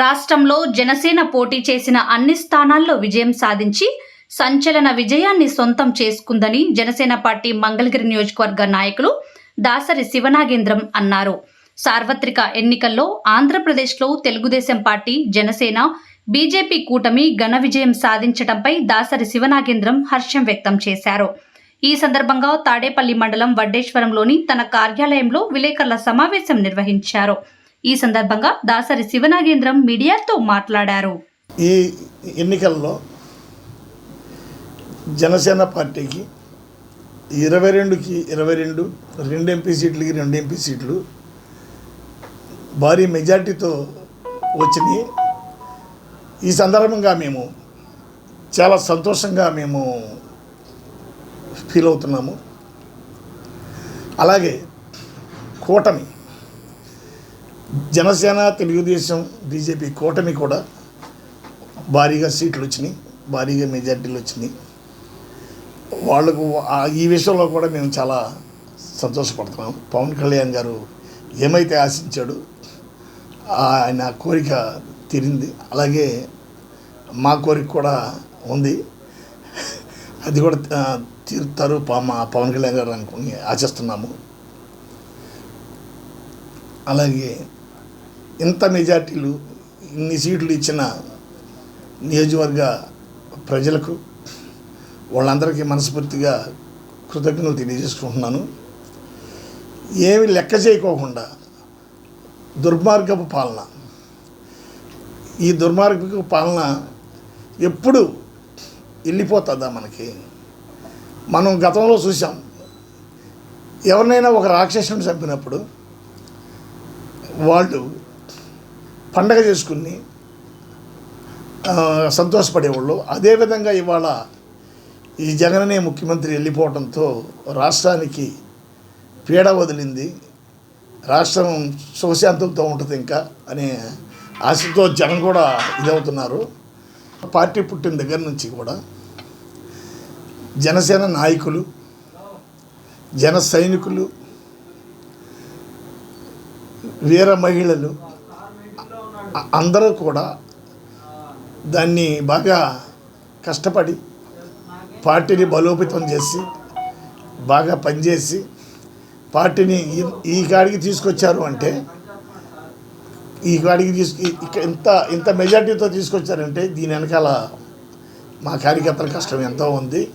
రాష్ట్రంలో జనసేన పోటీ చేసిన అన్ని స్థానాల్లో విజయం సాధించి సంచలన విజయాన్ని సొంతం చేసుకుందని జనసేన పార్టీ మంగళగిరి నియోజకవర్గ నాయకులు దాసరి శివనాగేంద్రం అన్నారు. సార్వత్రిక ఎన్నికల్లో ఆంధ్రప్రదేశ్లో తెలుగుదేశం పార్టీ జనసేన బీజేపీ కూటమి ఘన విజయం సాధించడంపై దాసరి శివనాగేంద్రం హర్షం వ్యక్తం చేశారు. ఈ సందర్భంగా తాడేపల్లి మండలం వడ్డేశ్వరంలోని తన కార్యాలయంలో విలేకరుల సమావేశం నిర్వహించారు. ఈ సందర్భంగా దాసరి శివనాగేంద్రం మీడియాతో మాట్లాడారు. ఈ ఎన్నికల్లో జనసేన పార్టీకి ఇరవై రెండుకి ఇరవై రెండు రెండు ఎంపీ సీట్లకి రెండు ఎంపీ సీట్లు భారీ మెజార్టీతో వచ్చినాయి. ఈ సందర్భంగా మేము చాలా సంతోషంగా మేము ఫీల్ అవుతున్నాము. అలాగే కూటమి జనసేన తెలుగుదేశం బీజేపీ కూటమి కూడా భారీగా సీట్లు వచ్చినాయి భారీగా మెజార్టీలు వచ్చినాయి. వాళ్ళకు ఈ విషయంలో కూడా మేము చాలా సంతోషపడుతున్నాం. పవన్ కళ్యాణ్ గారు ఏమైతే ఆశించాడు ఆయన కోరిక తీరింది. అలాగే మా కోరిక కూడా ఉంది. అది కూడా తీరుతారు మా పవన్ కళ్యాణ్ గారు అనుకుని ఆశిస్తున్నాము. అలాగే ఇంత మెజార్టీలు ఇన్ని సీట్లు ఇచ్చిన నియోజకవర్గ ప్రజలకు వాళ్ళందరికీ మనస్ఫూర్తిగా కృతజ్ఞతలు తెలియజేసుకుంటున్నాను. ఏమి లెక్క చేయకోకుండా దుర్మార్గపు పాలన. ఈ దుర్మార్గపు పాలన ఎప్పుడు వెళ్ళిపోతుందా మనకి? మనం గతంలో చూసాం ఎవరినైనా ఒక రాక్షసుని చంపినప్పుడు వాళ్ళు పండగ చేసుకుని సంతోషపడేవాళ్ళు. అదేవిధంగా ఇవాళ ఈ జగననే ముఖ్యమంత్రి వెళ్ళిపోవడంతో రాష్ట్రానికి పీడ వదిలింది. రాష్ట్రం సుఖశాంతులతో ఉంటుంది ఇంకా అనే ఆశతో జనం కూడా ఇదవుతున్నారు. పార్టీ పుట్టిన దగ్గర నుంచి కూడా జనసేన నాయకులు జన సైనికులు వీర మహిళలు అందరూ కూడా దాన్ని బాగా కష్టపడి పార్టీని బలోపేతం చేసి బాగా పనిచేసి పార్టీని ఈ- కాడికి తీసుకొచ్చారు అంటే ఈ కాడికి తీసుకు ఇక ఇంత ఇంత మెజార్టీతో తీసుకొచ్చారంటే దీని వెనకాల మా కార్యకర్తల కష్టం ఎంతో ఉంది.